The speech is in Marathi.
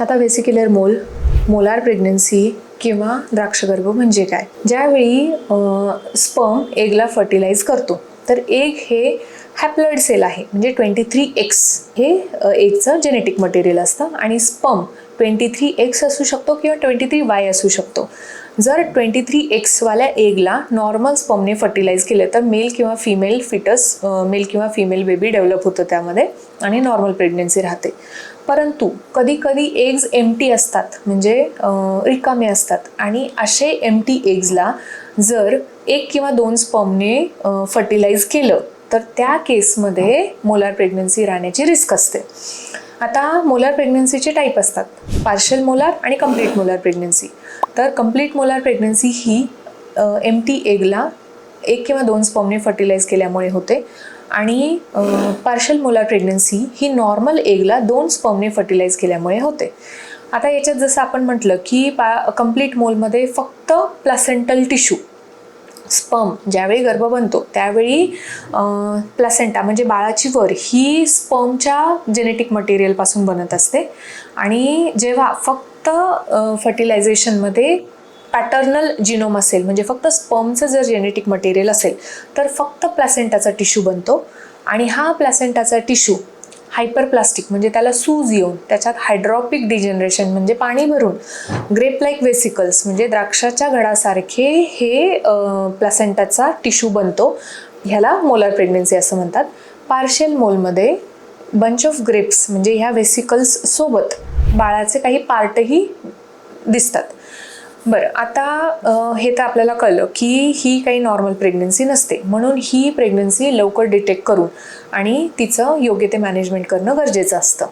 आता वेसिक्युलर मोल मोलार प्रेग्नन्सी किंवा द्राक्षगर्भ म्हणजे काय? ज्यावेळी स्पर्म एगला फर्टिलाइज करतो तर एग हे हॅप्लॉइड सेल आहे. म्हणजे ट्वेंटी थ्री एक्स हे एगचं जेनेटिक मटेरियल असतं आणि स्पर्म ट्वेंटी थ्री एक्स असू शकतो किंवा ट्वेंटी थ्री वाय असू शकतो. जर ट्वेंटी थ्री एक्सवाल्या एगला नॉर्मल स्पमने फर्टिलाइज केलं तर मेल किंवा फिमेल फिटस मेल किंवा फिमेल बेबी डेव्हलप होतं त्यामध्ये आणि नॉर्मल प्रेग्नन्सी राहते. परंतु कधी कधी एग्ज एमटी असतात म्हणजे रिकामे असतात आणि असे एमटी एग्जला जर एक किंवा दोन स्पमने फर्टिलाइज केलं तर त्या केसमध्ये मोलार प्रेग्नन्सी राहण्याची रिस्क असते. आता मोलार प्रेग्नन्सीचे टाईप असतात. पार्शल मोलार आणि कंप्लीट मोलार प्रेग्नन्सी तर कंप्लीट मोलार प्रेग्नन्सी ही एम टी एगला एक किंवा दोन स्पॉमने फर्टिलाइज केल्यामुळे होते. आणि पार्शल मोलार प्रेग्नन्सी ही नॉर्मल एगला दोन स्पॉमने फर्टिलाइज केल्यामुळे होते. आता याच्यात जसं आपण म्हटलं की पा कंप्लीट मोलमध्ये फक्त प्लासेंटल टिश्यू स्पर्म ज्यावेळी गर्भ बनतो त्यावेळी प्लसेंटा म्हणजे बाळाची वर ही स्पर्मच्या जेनेटिक मटेरियलपासून बनत असते. आणि जेव्हा फक्त फर्टिलायझेशनमध्ये पॅटर्नल जिनोम असेल म्हणजे फक्त स्पर्मचं जर जेनेटिक मटेरियल असेल तर फक्त प्लॅसेंटाचा टिश्यू बनतो. आणि हा प्लॅसेंटाचा टिश्यू हायपरप्लास्टिक म्हणजे त्याला सूज येऊन त्याच्यात हायड्रॉपिक डिजनरेशन म्हणजे पाणी भरून ग्रेप लाईक वेसिकल्स म्हणजे द्राक्षाच्या घडासारखे हे प्लासेंटाचा टिश्यू बनतो. ह्याला मोलर प्रेग्नन्सी असं म्हणतात. पार्शियल मोलमध्ये बंच ऑफ ग्रेप्स म्हणजे ह्या वेसिकल्स सोबत बाळाचे काही पार्टही दिसतात. बरं आता हे तर आपल्याला कळलं की ही काही नॉर्मल प्रेग्नन्सी नसते. म्हणून ही प्रेग्नन्सी लवकर डिटेक्ट करून आणि तिचं योग्य ते मॅनेजमेंट करणं गरजेचं असतं.